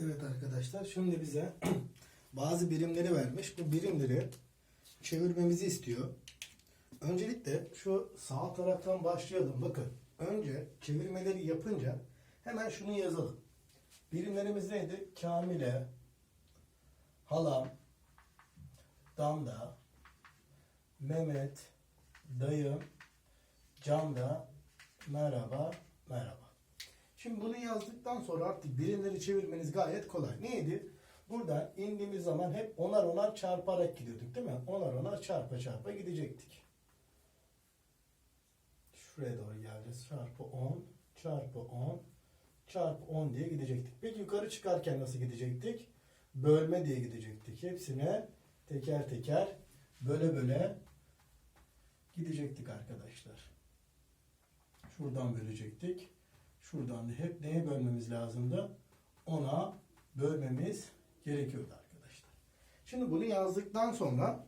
Evet arkadaşlar şimdi bize bazı birimleri vermiş. Bu birimleri çevirmemizi istiyor. Öncelikle şu sağ taraftan başlayalım. Bakın önce çevirmeleri yapınca hemen şunu yazalım. Birimlerimiz neydi? Kamile, halam, damda, Mehmet, dayım, camda, merhaba, merhaba. Şimdi bunu yazdıktan sonra artık birimleri çevirmeniz gayet kolay. Neydi? Buradan indiğimiz zaman hep onar onar çarparak gidiyorduk değil mi? Onar onar çarpa çarpa gidecektik. Şuraya doğru geleceğiz. Çarpı 10, çarpı 10, çarpı 10 diye gidecektik. Peki yukarı çıkarken nasıl gidecektik? Bölme diye gidecektik. Hepsine teker teker böle böle gidecektik arkadaşlar. Şuradan bölecektik. Şuradan da hep neye bölmemiz lazımdı? Ona bölmemiz gerekiyordu arkadaşlar. Şimdi bunu yazdıktan sonra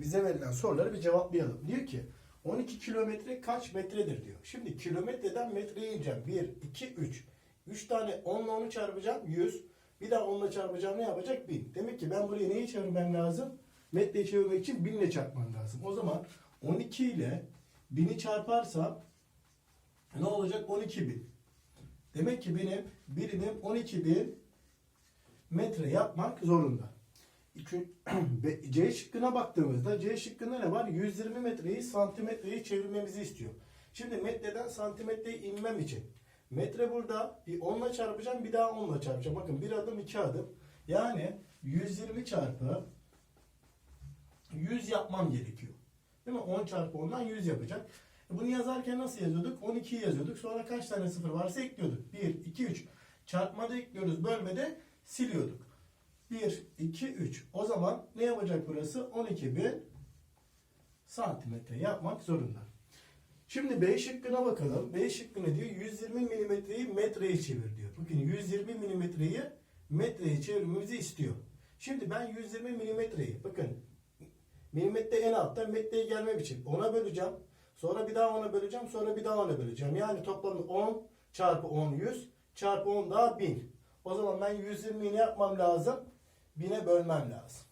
bize verilen soruları bir cevaplayalım. Diyor ki 12 kilometre kaç metredir diyor. Şimdi kilometreden metreye ineceğim. 1, 2, 3. 3 tane 10 ile 10'u çarpacağım 100. Bir daha 10 ile çarpacağım ne yapacak? 1000. Demek ki ben buraya neyi çevirmem lazım? Metreyi çevirmek için 1000 ile çarpmam lazım. O zaman 12 ile 1000'i çarparsam ne olacak? 12.000. Demek ki benim birimim 12.000 metre yapmak zorunda. C şıkkına baktığımızda C şıkkında ne var? 120 metreyi santimetreyi çevirmemizi istiyor. Şimdi metreden santimetreye inmem için metre burada bir 10 ile çarpacağım bir daha 10 ile çarpacağım. Bakın bir adım iki adım. Yani 120 çarpı 100 yapmam gerekiyor. Değil mi? 10 çarpı 10'dan 100 yapacak. Bunu yazarken nasıl yazıyorduk? 12'yi yazıyorduk. Sonra kaç tane sıfır varsa ekliyorduk. 1, 2, 3. Çarpmada ekliyoruz. Bölmede siliyorduk. 1, 2, 3. O zaman ne yapacak burası? 12 bin santimetre yapmak zorunda. Şimdi B şıkkına bakalım. B şıkkı ne diyor? 120 milimetreyi metreye çevir diyor. Bakın 120 milimetreyi metreye çevirmemizi istiyor. Şimdi ben 120 milimetreyi bakın milimetre en altta metreye gelmem için ona böleceğim. Sonra bir daha ona böleceğim. Sonra bir daha ona böleceğim. Yani toplamda 10 çarpı 10 100 çarpı 10 daha 1000. O zaman ben 120'yi ne yapmam lazım? 1000'e bölmem lazım.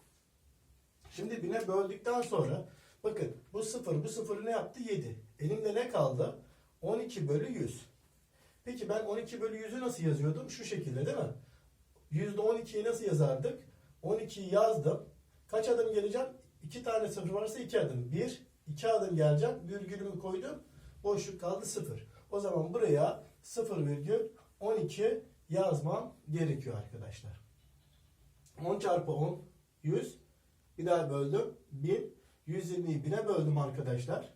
Şimdi 1000'e böldükten sonra bakın bu sıfır bu sıfır ne yaptı? 7. Elimde ne kaldı? 12 bölü 100. Peki ben 12 bölü 100'ü nasıl yazıyordum? Şu şekilde değil mi? Yüzde 12'yi nasıl yazardık? 12'yi yazdım. Kaç adım geleceğim? 2 tane sıfır varsa 2 adım. 1, 2 adım geleceğim. Virgülümü koydum. Boşluk kaldı 0. O zaman buraya 0,12 yazmam gerekiyor arkadaşlar. 10 çarpı 10 100. Bir daha böldüm. 1000. 120'yi 1000'e böldüm arkadaşlar.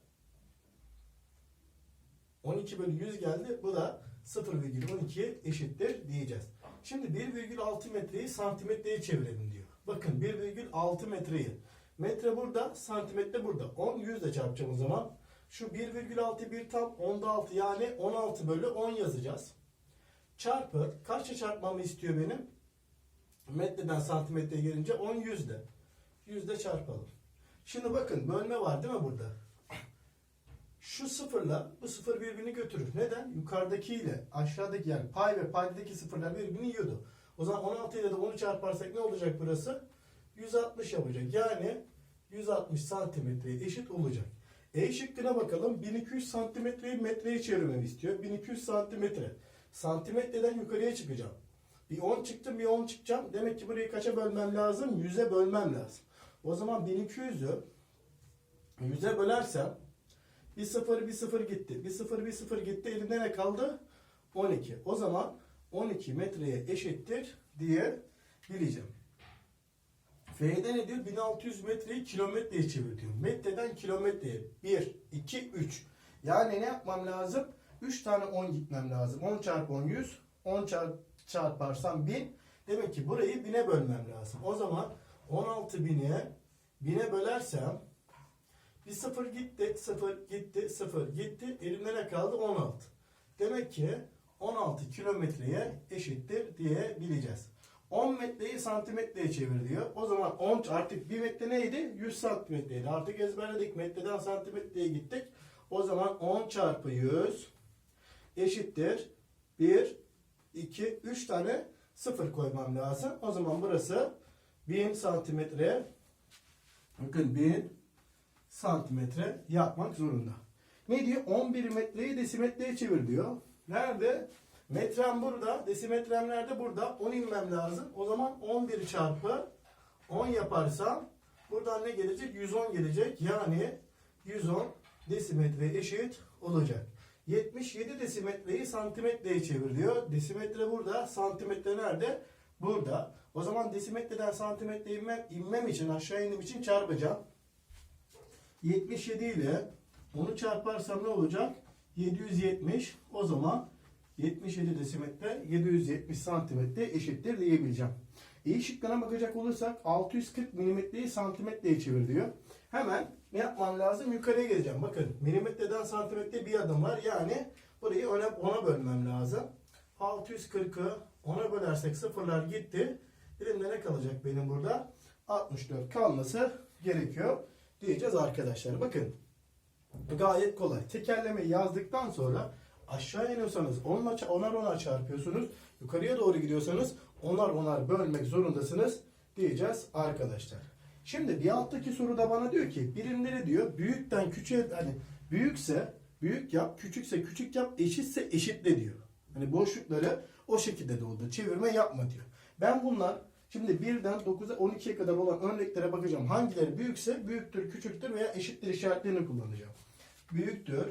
12 bölü 100 geldi. Bu da 0,12 eşittir diyeceğiz. Şimdi 1,6 metreyi santimetreye çevirelim diyor. Bakın 1,6 metreyi. Metre burada, santimetre burada. 10 100 ile çarpacağım zaman. Şu 1,6 bir tam 10'da 6 yani 16 bölü 10 yazacağız. Çarpı kaçla çarpmamı istiyor benim? Metreden santimetreye gelince 10 yüzde. Yüzde çarpalım. Şimdi bakın bölme var değil mi burada? Şu sıfırla bu sıfır birbirini götürür. Neden? Yukarıdaki ile aşağıdaki yani pay ve paydadaki sıfırlar birbirini yiyordu. O zaman 16 ile de 10'u çarparsak ne olacak burası? 160 yapacak. Yani 160 santimetreye eşit olacak. E şıkkına bakalım. 1200 santimetreyi metreye çevirmemi istiyor. 1200 santimetre. Santimetreden yukarıya çıkacağım. Bir 10 çıktım bir 10 çıkacağım. Demek ki burayı kaça bölmem lazım? 100'e bölmem lazım. O zaman 1200'ü 100'e bölersem bir sıfır bir sıfır gitti. Bir sıfır bir sıfır gitti. Elimde ne kaldı? 12. O zaman 12 metreye eşittir diye bileceğim. F'de ne diyor? 1600 metreyi kilometreye çevir diyor. Metreden kilometreye. 1, 2, 3. Yani ne yapmam lazım? 3 tane 10 gitmem lazım. 10 çarpı 10 100. 10 çarp, çarparsam 1000. Demek ki burayı 1000'e bölmem lazım. O zaman 16.000'e 1000'e bölersem bir sıfır gitti, sıfır gitti, sıfır gitti. Elimde ne kaldı? 16. Demek ki 16 kilometreye eşittir diye bileceğiz. 10 metreyi santimetreye çevir diyor. O zaman 10 artık 1 metre neydi? 100 santimetreydi. Artık ezberledik. Metreden santimetreye gittik. O zaman 10 çarpı 100 eşittir. 1, 2, 3 tane sıfır koymam lazım. O zaman burası 1000 santimetre bakın 1000 santimetre yapmak zorunda. Ne diyor? 11 metreyi desimetreye çevir diyor. Nerede? Metrem burada. Desimetrem nerede? Burada. 10 inmem lazım. O zaman 11 çarpı 10 yaparsam buradan ne gelecek? 110 gelecek. Yani 110 desimetre eşit olacak. 77 desimetreyi santimetreye çevir diyor. Desimetre burada. Santimetre nerede? Burada. O zaman desimetreden santimetre inmem, inmem için aşağı indim için çarpacağım. 77 ile onu çarparsam ne olacak? 770. O zaman 77 desimetre 770 santimetre eşittir diyebileceğim. İyi şıkkına bakacak olursak 640 milimetreyi santimetreye çevir diyor. Hemen ne yapmam lazım? Yukarıya geleceğim. Bakın milimetreden santimetre bir adım var. Yani burayı ona, ona bölmem lazım. 640'ı ona bölersek sıfırlar gitti. Elimde ne kalacak benim burada? 64 kalması gerekiyor diyeceğiz arkadaşlar. Bakın gayet kolay. Tekerlemeyi yazdıktan sonra aşağı iniyorsanız onla, onar onar çarpıyorsunuz. Yukarıya doğru gidiyorsanız onar onar bölmek zorundasınız diyeceğiz arkadaşlar. Şimdi bir alttaki soruda bana diyor ki birimleri diyor büyükten küçüğe hani büyükse büyük yap, küçükse küçük yap, eşitse eşitle diyor. Hani boşlukları o şekilde doldur. Çevirme yapma diyor. Ben bunlar şimdi 1'den 9'a 12'ye kadar olan örneklere bakacağım. Hangileri büyükse büyüktür, küçüktür veya eşittir işaretlerini kullanacağım. Büyüktür,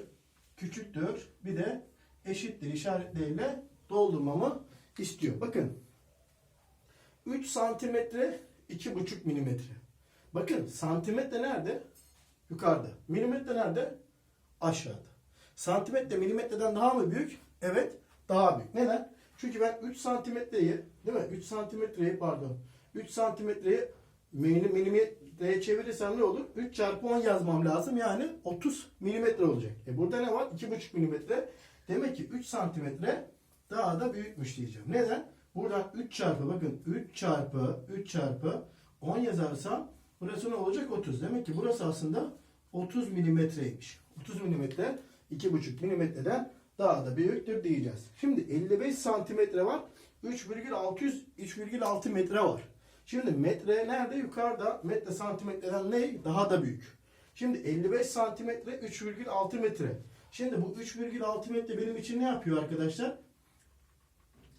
küçüktür, bir de eşittir işaretleriyle doldurmamı istiyor. Bakın 3 santimetre 2,5 milimetre. Bakın santimetre nerede? Yukarıda. Milimetre nerede? Aşağıda. Santimetre milimetreden daha mı büyük? Evet, daha büyük. Neden? Çünkü ben 3 santimetreyi, değil mi? 3 santimetreyi pardon. 3 santimetreyi mili- milimetreye çevirirsem ne olur? 3 çarpı 10 yazmam lazım. Yani 30 milimetre olacak. E burada ne var? 2,5 milimetre. Demek ki 3 santimetre daha da büyükmüş diyeceğim. Neden? Buradan 3 çarpı bakın 3 çarpı 3 çarpı 10 yazarsam burası ne olacak? 30. Demek ki burası aslında 30 milimetreymiş. 30 milimetre 2,5 milimetreden daha da büyüktür diyeceğiz. Şimdi 55 santimetre var. 3,600 3,6 metre var. Şimdi metre nerede? Yukarıda. Metre santimetreden ne? Daha da büyük. Şimdi 55 santimetre 3,6 metre. Şimdi bu 3,6 metre benim için ne yapıyor arkadaşlar?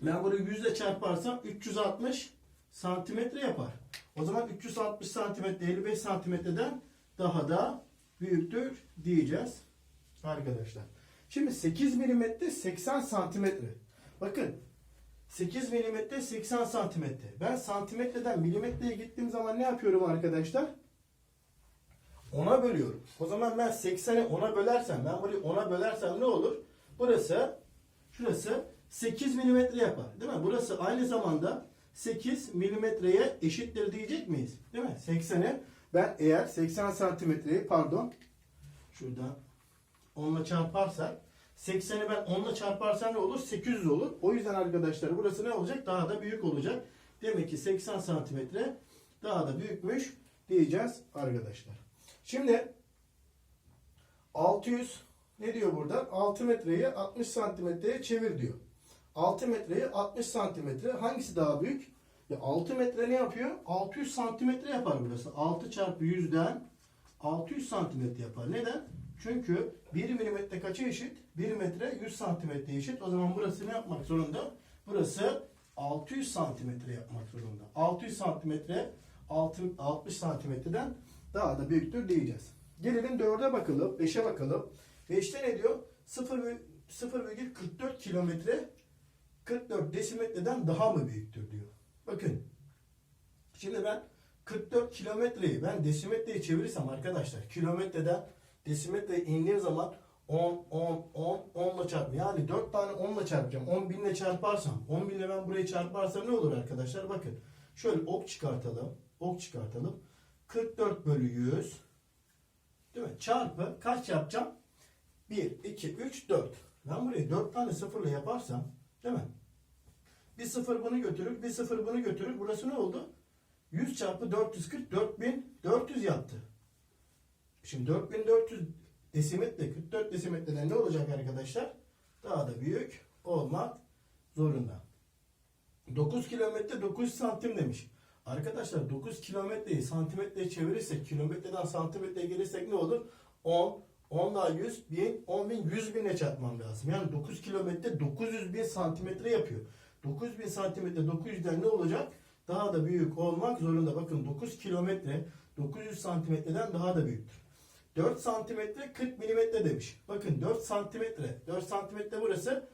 Ben burayı 100 ile çarparsam 360 santimetre yapar. O zaman 360 santimetre 55 santimetreden daha da büyüktür diyeceğiz arkadaşlar. Şimdi 8 milimetre 80 santimetre. Bakın 8 milimetre 80 santimetre. Ben santimetreden milimetreye gittiğim zaman ne yapıyorum arkadaşlar? 10'a bölüyorum. O zaman ben 80'i 10'a bölersem, ben burayı 10'a bölersem ne olur? Burası, şurası 8 milimetre yapar. Değil mi? Burası aynı zamanda 8 milimetreye eşittir diyecek miyiz? Değil mi? 80'i ben eğer 80 santimetreyi pardon şurada 10 ile çarparsak 80'i ben 10 ile çarparsam ne olur? 800 olur. O yüzden arkadaşlar burası ne olacak? Daha da büyük olacak. Demek ki 80 santimetre daha da büyükmüş diyeceğiz arkadaşlar. Şimdi 600 ne diyor burada? 6 metreyi 60 santimetreye çevir diyor. 6 metreyi 60 santimetre hangisi daha büyük? Ya 6 metre ne yapıyor? 600 santimetre yapar burası. 6 çarpı 100'den 600 santimetre yapar. Neden? Çünkü 1 milimetre kaça eşit? 1 metre 100 santimetre eşit. O zaman burası ne yapmak zorunda? Burası 600 santimetre yapmak zorunda. 600 santimetre 60 santimetreden daha da büyüktür diyeceğiz. Gelelim 4'e bakalım, 5'e bakalım. 5'te ne diyor? 0,44 kilometre 44 desimetreden daha mı büyüktür diyor. Bakın. Şimdi ben 44 kilometreyi ben desimetreye çevirirsem arkadaşlar kilometreden desimetreye indiğim zaman 10, 10, 10, 10 ile çarp. Yani 4 tane 10 ile çarpacağım. 10 bin ile çarparsam. 10 bin ile ben burayı çarparsam ne olur arkadaşlar? Bakın. Şöyle ok çıkartalım. Ok çıkartalım. 44 bölü 100. Değil mi? Çarpı kaç yapacağım? 1, 2, 3, 4. Ben burayı 4 tane sıfırla yaparsam değil mi? Bir sıfır bunu götürür, bir sıfır bunu götürür. Burası ne oldu? 100 çarpı 440, 4400 yaptı. Şimdi 4400 desimetre, 44 desimetreden ne olacak arkadaşlar? Daha da büyük olmak zorunda. 9 kilometre 900 santim demiş. Arkadaşlar 9 kilometreyi santimetreye çevirirsek, kilometreden santimetreye gelirsek ne olur? 10, 10 daha 100, 1000, 10 bin, 100 binle çarpmam lazım. Yani 9 kilometre 900 bin santimetre yapıyor. 900 bin santimetre 900'den ne olacak? Daha da büyük olmak zorunda. Bakın 9 kilometre 900 santimetreden daha da büyüktür. 4 santimetre 40 milimetre demiş. Bakın 4 santimetre. 4 santimetre burası.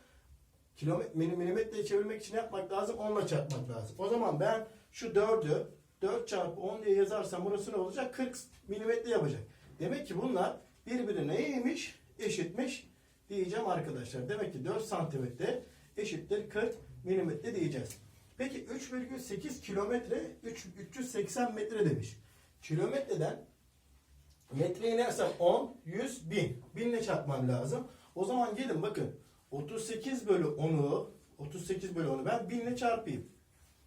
Kilometre, milimetreye çevirmek için yapmak lazım? 10'la çarpmak lazım. O zaman ben şu 4'ü 4 çarpı 10 diye yazarsam burası ne olacak? 40 milimetre yapacak. Demek ki bunlar birbirine neymiş? Eşitmiş diyeceğim arkadaşlar. Demek ki 4 santimetre eşittir 40 milimetre diyeceğiz. Peki 3,8 kilometre 3 380 metre demiş. Kilometreden metreye inersem 10, 100, 1000. 1000 ile çarpmam lazım. O zaman gelin bakın. 38 bölü 10'u 38 bölü 10'u ben 1000 ile çarpayım.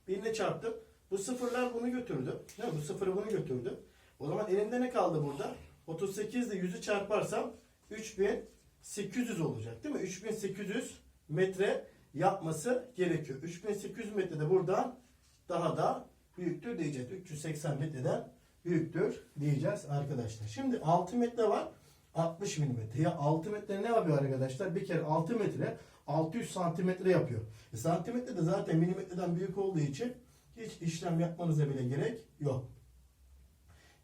1000 ile çarptım. Bu sıfırlar bunu götürdü. Değil mi? Bu sıfırı bunu götürdü. O zaman elimde ne kaldı burada? 38 ile 100'ü çarparsam 3800 olacak değil mi? 3800 metre yapması gerekiyor. 3800 metre de buradan daha da büyüktür diyeceğiz. 380 metreden büyüktür diyeceğiz arkadaşlar. Şimdi 6 metre var. 60 milimetre. Ya 6 metre ne yapıyor arkadaşlar? Bir kere 6 metre 600 santimetre yapıyor. E, santimetre de zaten milimetreden büyük olduğu için hiç işlem yapmanıza bile gerek yok.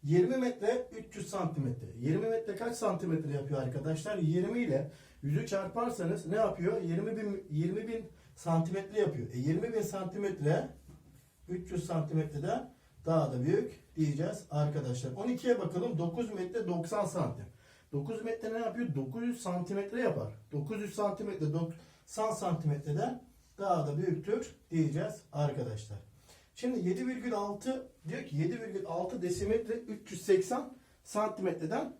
20 metre 300 santimetre. 20 metre kaç santimetre yapıyor arkadaşlar? 20 ile 100'ü çarparsanız ne yapıyor? 20 bin, 20 bin santimetre yapıyor. E 20 bin santimetre 300 santimetreden daha da büyük diyeceğiz arkadaşlar. 12'ye bakalım. 9 metre 90 santim. 9 metre ne yapıyor? 900 santimetre yapar. 900 santimetre 90 santimetreden daha da büyüktür diyeceğiz arkadaşlar. Şimdi 7,6 diyor ki 7,6 desimetre 380 santimetreden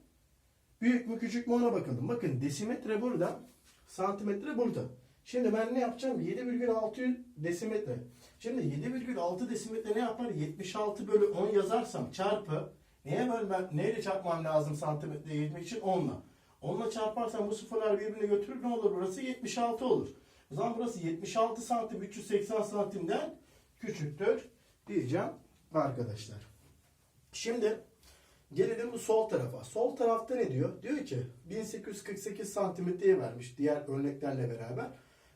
büyük mü küçük mü ona bakalım. Bakın desimetre burada, santimetre burada. Şimdi ben ne yapacağım? 7,6 desimetre. Şimdi 7,6 desimetre ne yapar? 76 bölü 10 yazarsam çarpı neye bölmem, neyle çarpmam lazım santimetreye gitmek için? 10'la. 10'la çarparsam bu sıfırlar birbirine götürür ne olur? Burası 76 olur. O zaman burası 76 santim 380 santimden küçüktür diyeceğim arkadaşlar. Şimdi gelelim bu sol tarafa. Sol tarafta ne diyor? Diyor ki 1848 santimetreye vermiş diğer örneklerle beraber.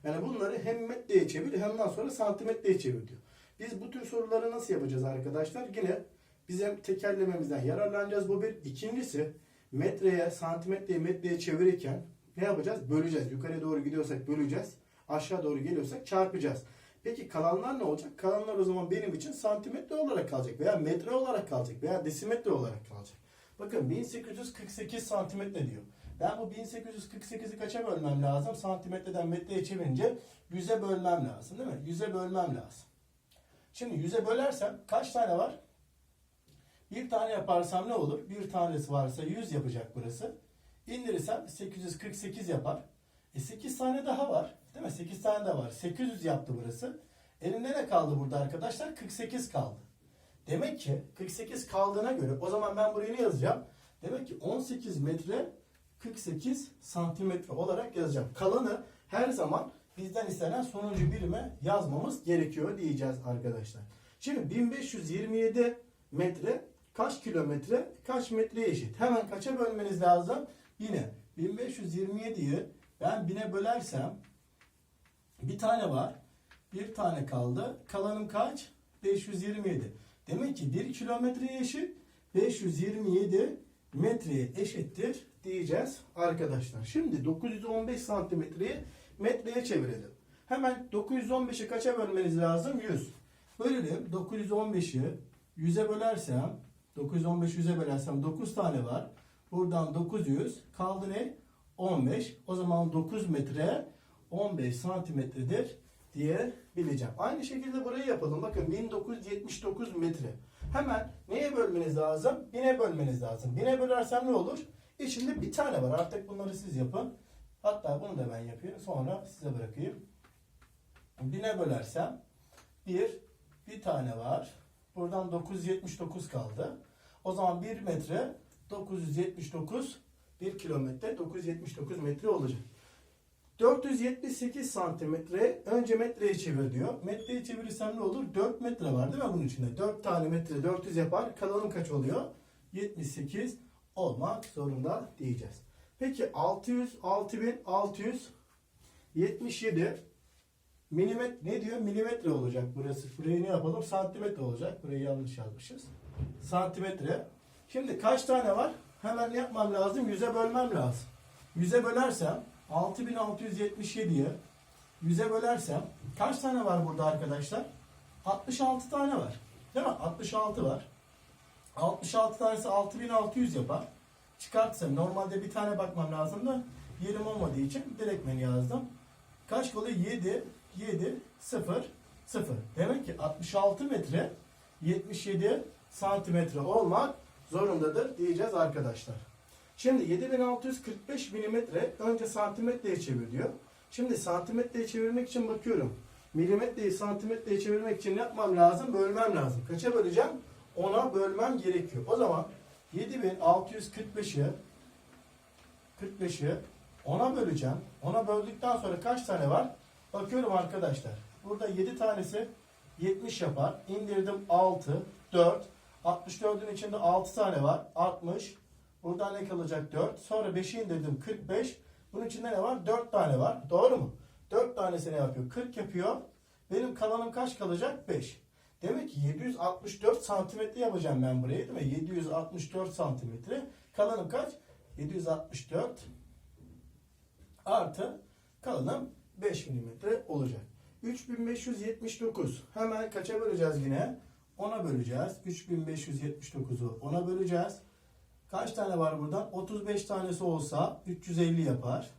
Yani bunları hem metreye çevir hem ondan sonra santimetreye çevir diyor. Biz bu tür soruları nasıl yapacağız arkadaşlar? Yine bizim tekerlememizden yararlanacağız bu bir. İkincisi metreye, santimetreye, metreye çevirirken ne yapacağız? Böleceğiz. Yukarıya doğru gidiyorsak böleceğiz. Aşağı doğru geliyorsak çarpacağız. Peki kalanlar ne olacak? Kalanlar o zaman benim için santimetre olarak kalacak veya metre olarak kalacak veya desimetre olarak kalacak. Bakın 1848 santimetre diyor. Ben bu 1848'i kaça bölmem lazım? Santimetreden metreye çevirince 100'e bölmem lazım değil mi? 100'e bölmem lazım. Şimdi 100'e bölersem kaç tane var? Bir tane yaparsam ne olur? Bir tanesi varsa 100 yapacak burası. İndirirsem 848 yapar. E 8 tane daha var. Değil mi? 8 tane de var. 800 yaptı burası. Elimde ne kaldı burada arkadaşlar? 48 kaldı. Demek ki 48 kaldığına göre o zaman ben buraya ne yazacağım? Demek ki 18 metre 48 santimetre olarak yazacağım. Kalanı her zaman bizden istenen sonuncu birime yazmamız gerekiyor diyeceğiz arkadaşlar. Şimdi 1527 metre kaç kilometre kaç metreye eşit? Hemen kaça bölmeniz lazım? Yine 1527'yi ben 1000'e bölersem bir tane var. Bir tane kaldı. Kalanım kaç? 527. Demek ki 1 kilometreye eşit 527 metreye eşittir diyeceğiz arkadaşlar. Şimdi 915 santimetreyi metreye çevirelim. Hemen 915'i kaça bölmeniz lazım? 100. Bölelim. 915'i 100'e bölersem 915 100'e bölersem 9 tane var. Buradan 900 kaldı ne? 15. O zaman 9 metre 15 santimetredir diye bileceğim. Aynı şekilde burayı yapalım. Bakın 1979 metre. Hemen neye bölmeniz lazım? 1000'e bölmeniz lazım. 1000'e bölersem ne olur? İçinde bir tane var. Artık bunları siz yapın. Hatta bunu da ben yapayım. Sonra size bırakayım. 1000'e bölersem 1 bir tane var. Buradan 979 kaldı. O zaman 1 metre 979 1 kilometre 979 metre olacak. 478 santimetre önce metreye çevir diyor. Metreye çevirirsem ne olur? 4 metre var değil mi bunun içinde? 4 tane metre 400 yapar. Kalanım kaç oluyor? 78 olmak zorunda diyeceğiz. Peki 600, 6677 milimetre ne diyor? Milimetre olacak burası. Burayı ne yapalım? Santimetre olacak. Burayı yanlış yazmışız. Santimetre. Şimdi kaç tane var? Hemen yapmam lazım? Yüze bölmem lazım. Yüze bölersem 6677'ye yüze bölersem kaç tane var burada arkadaşlar? 66 tane var. Değil mi? 66 var. 66 tanesi 6600 yapar. Çıkartsam normalde bir tane bakmam lazım da yerim olmadığı için direktmen yazdım. Kaç kalıyor? 7, 7, 0, 0. Demek ki 66 metre 77 santimetre olmak zorundadır diyeceğiz arkadaşlar. Şimdi 7645 milimetre önce santimetreye çevir. Şimdi santimetreye çevirmek için bakıyorum. Milimetreyi santimetreye çevirmek için yapmam lazım? Bölmem lazım. Kaça böleceğim? 10'a bölmem gerekiyor. O zaman 7645'i 45'i 10'a böleceğim. 10'a böldükten sonra kaç tane var? Bakıyorum arkadaşlar. Burada 7 tanesi 70 yapar. İndirdim 6, 4. 64'ün içinde 6 tane var. 60. Buradan ne kalacak? 4. Sonra 5'i indirdim 45. Bunun içinde ne var? 4 tane var. Doğru mu? 4 tanesi ne yapıyor? 40 yapıyor. Benim kalanım kaç kalacak? 5. Demek ki 764 santimetre yapacağım ben burayı değil mi? 764 santimetre. Kalanım kaç? 764 artı kalanım 5 milimetre olacak. 3579 hemen kaça böleceğiz yine? 10'a böleceğiz. 3579'u 10'a böleceğiz. Kaç tane var buradan? 35 tanesi olsa 350 yapar.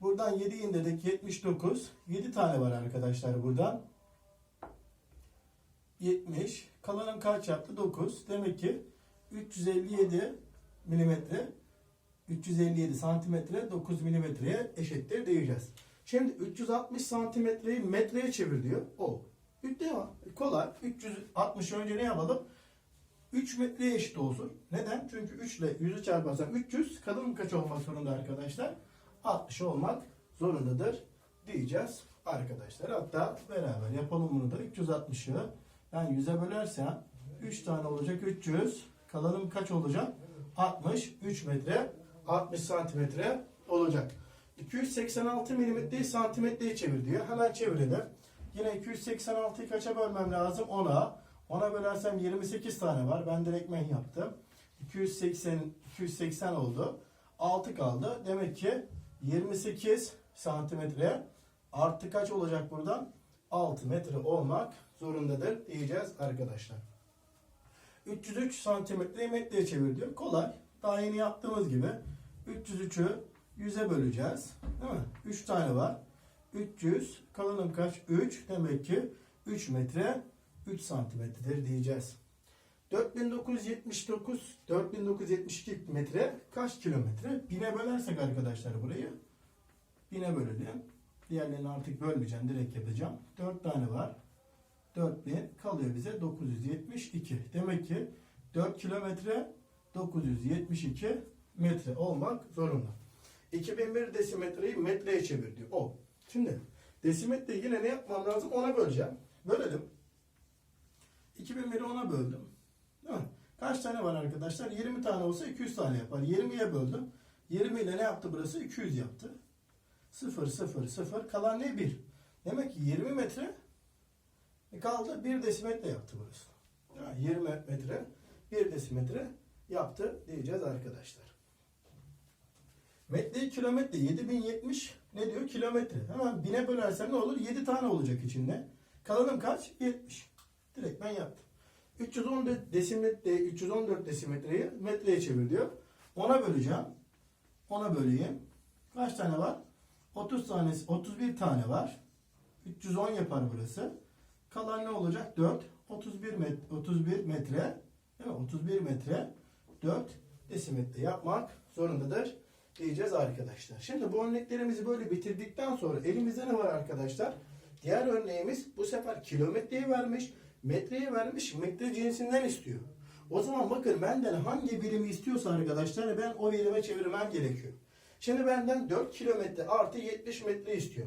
Buradan 7 indirdik 79. 7 tane var arkadaşlar buradan. 70. Kalanım kaç yaptı? 9. Demek ki 357 milimetre 357 santimetre 9 milimetreye eşittir diyeceğiz. Şimdi 360 santimetreyi metreye çevir diyor. O. Devam. Kolay. 360 önce ne yapalım? 3 metreye eşit olsun. Neden? Çünkü 3 ile 100'ü çarparsam 300. Kadın kaç olmak zorunda arkadaşlar? 60 olmak zorundadır diyeceğiz arkadaşlar. Hatta beraber yapalım bunu da. 360'ı ben 100'e bölersem 3 tane olacak 300. Kalanım kaç olacak? 60. 3 metre 60 santimetre olacak. 286 milimetreyi santimetreye çevir diyor. Hemen çevirelim. Yine 286'yı kaça bölmem lazım? 10'a. 10'a bölersem 28 tane var. Ben direktmen yaptım. 280 280 oldu. 6 kaldı. Demek ki 28 santimetre artı kaç olacak buradan? 6 metre olmak zorundadır diyeceğiz arkadaşlar. 303 santimetre metreye çevir diyor. Kolay. Daha yeni yaptığımız gibi 303'ü 100'e böleceğiz. Değil mi? 3 tane var. 300 kalanım kaç? 3 demek ki 3 metre 3 santimetredir diyeceğiz. 4979 4972 metre kaç kilometre? Bine bölersek arkadaşlar burayı. Bine bölelim. Diğerlerini artık bölmeyeceğim. Direkt yapacağım. 4 tane var. 4000 kalıyor bize 972. Demek ki 4 kilometre 972 metre olmak zorunda. 2001 desimetreyi metreye çevir diyor. O. Şimdi desimetre yine ne yapmam lazım? Ona böleceğim. Bölelim. 2001'i ona böldüm. Kaç tane var arkadaşlar? 20 tane olsa 200 tane yapar. 20'ye böldüm. 20 ile ne yaptı burası? 200 yaptı. 0, 0, 0. Kalan ne? 1. Demek ki 20 metre kaldı 1 desimetre yaptı burası. Yani 20 metre 1 desimetre yaptı diyeceğiz arkadaşlar. Metreyi kilometre 7070 ne diyor? Kilometre. Hemen bine bölersem ne olur? 7 tane olacak içinde. Kalanım kaç? 70. Direkt ben yaptım. 314 desimetre 314 desimetreyi metreye çevir diyor. Ona böleceğim. Ona böleyim. Kaç tane var? 30 tanesi 31 tane var. 310 yapar burası. Kalan ne olacak? 4. 31 metre, 31 metre değil mi? 31 metre 4 desimetre yapmak zorundadır diyeceğiz arkadaşlar. Şimdi bu örneklerimizi böyle bitirdikten sonra elimizde ne var arkadaşlar? Diğer örneğimiz bu sefer kilometreyi vermiş, metreye vermiş, metre cinsinden istiyor. O zaman bakın benden hangi birimi istiyorsa arkadaşlar ben o birime çevirmem gerekiyor. Şimdi benden 4 kilometre artı 70 metre istiyor.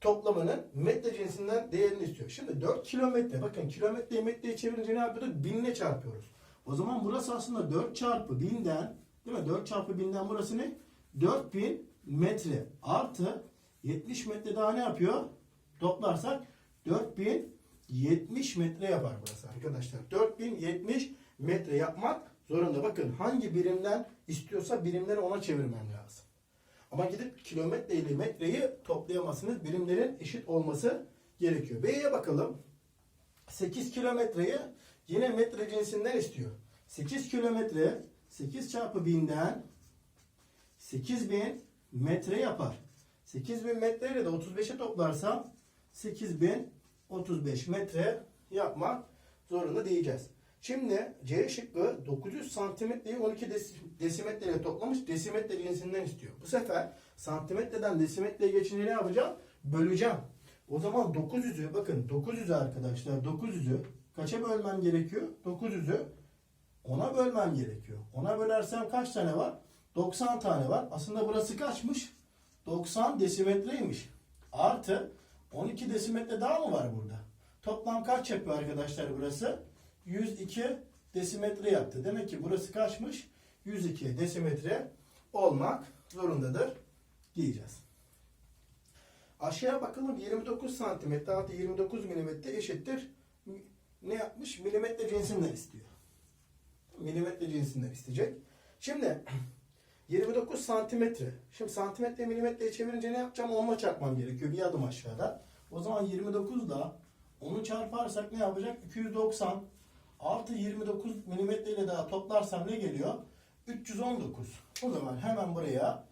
Toplamının metre cinsinden değerini istiyor. Şimdi 4 kilometre bakın kilometreyi metreye çevirince ne yapıyorduk? Binle çarpıyoruz. O zaman burası aslında 4 çarpı 1000'den değil mi? 4 çarpı 1000'den burası ne? 4000 metre artı 70 metre daha ne yapıyor? Toplarsak 4070 metre yapar burası arkadaşlar. 4070 metre yapmak zorunda. Bakın hangi birimden istiyorsa birimleri ona çevirmem lazım. Ama gidip kilometre ile metreyi toplayamazsınız. Birimlerin eşit olması gerekiyor. B'ye bakalım. 8 kilometreyi yine metre cinsinden istiyor. 8 kilometre 8 çarpı 1000'den 8000 metre yapar. 8000 metre ile de 35'e toplarsam 8035 metre yapmak zorunda diyeceğiz. Şimdi C şıkkı 900 santimetreyi 12 desi- desimetre ile toplamış desimetre cinsinden istiyor. Bu sefer santimetreden desimetreye geçince ne yapacağım? Böleceğim. O zaman 900'ü bakın 900'ü arkadaşlar 900'ü kaça bölmem gerekiyor? 900'ü 10'a bölmem gerekiyor. 10'a bölersem kaç tane var? 90 tane var. Aslında burası kaçmış? 90 desimetreymiş. Artı 12 desimetre daha mı var burada? Toplam kaç yapıyor arkadaşlar burası? 102 desimetre yaptı. Demek ki burası kaçmış? 102 desimetre olmak zorundadır diyeceğiz. Aşağıya bakalım 29 santimetre artı 29 milimetre eşittir. Ne yapmış? Milimetre cinsinden istiyor. Milimetre cinsinden isteyecek. Şimdi 29 santimetre. Şimdi santimetre milimetreye çevirince ne yapacağım? 10'la çarpmam gerekiyor. Bir adım aşağıda. O zaman 29 ile 10'u çarparsak ne yapacak? 290 artı 29 milimetre ile daha toplarsam ne geliyor? 319. O zaman hemen buraya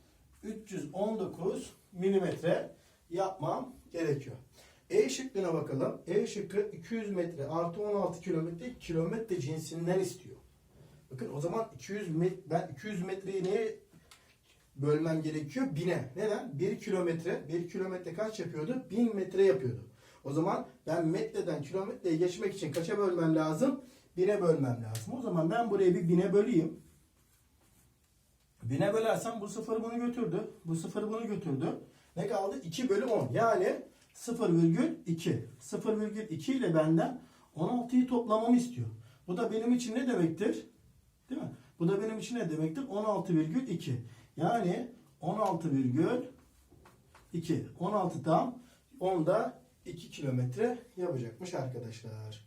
319 milimetre yapmam gerekiyor. E şıkkına bakalım. E şıkkı 200 metre artı 16 kilometre kilometre cinsinden istiyor. Bakın o zaman 200 met ben 200 metreyi neye bölmem gerekiyor? 1000'e. Neden? 1 kilometre. 1 kilometre kaç yapıyordu? 1000 metre yapıyordu. O zaman ben metreden kilometreye geçmek için kaça bölmem lazım? 1'e bölmem lazım. O zaman ben burayı bir 1000'e böleyim. 1000'e bölersem bu sıfır bunu götürdü. Bu sıfır bunu götürdü. Ne kaldı? 2 bölü 10. Yani 0,2. 0,2 ile benden 16'yı toplamamı istiyor. Bu da benim için ne demektir? Değil mi? Bu da benim için ne demektir? 16,2. Yani 16,2. 16 tam 10'da 2 kilometre yapacakmış arkadaşlar.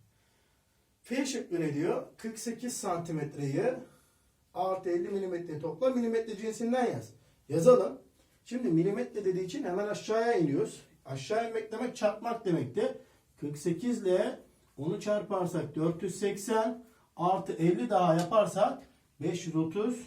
F şıkkı ne diyor? 48 santimetreyi artı 50 milimetre topla milimetre cinsinden yaz. Yazalım. Şimdi milimetre dediği için hemen aşağıya iniyoruz. Aşağı inmek demek çarpmak demekti. 48 ile onu çarparsak 480 artı 50 daha yaparsak 530